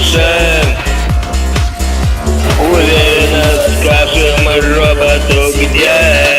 душе Уверенно скажем роботу где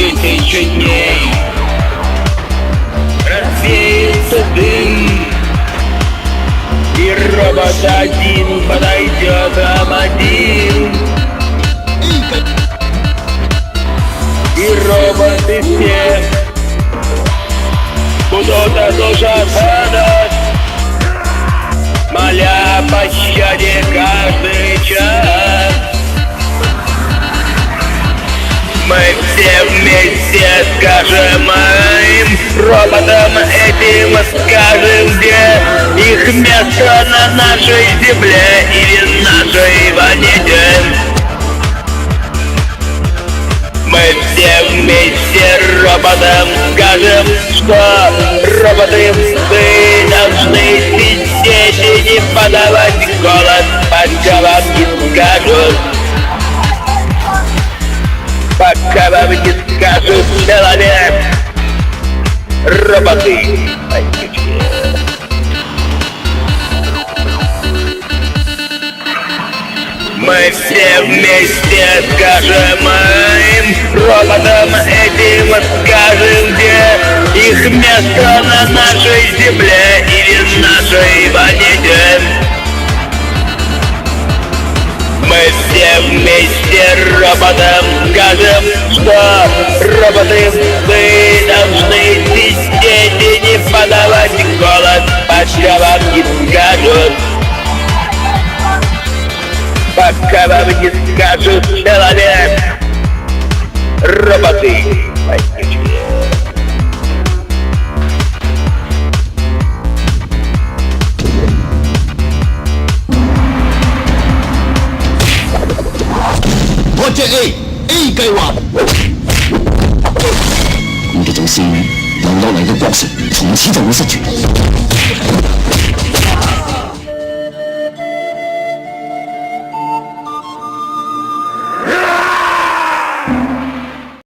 Вот тысячу дней Развеется дым И робот один подойдет нам один И роботы все Будут ослушаться все вместе скажем им Роботам этим скажем, где Их место на нашей земле или нашей планете Мы все вместе роботам скажем, что роботы вы должны сидеть и не подавать голос, вам не скажут. Пока вам не скажут человек. Роботы. вонючие. Мы все вместе скажем им, роботам этим скажем, где их место на нашей земле или нашей планете. Все вместе роботам скажем, что роботы вы должны сидеть и не подавать голос, пока вам не скажут. Пока вам не скажут человек Роботы вонючие. A A 計劃。咁嘅祖先留落嚟嘅國術，從此就會失傳。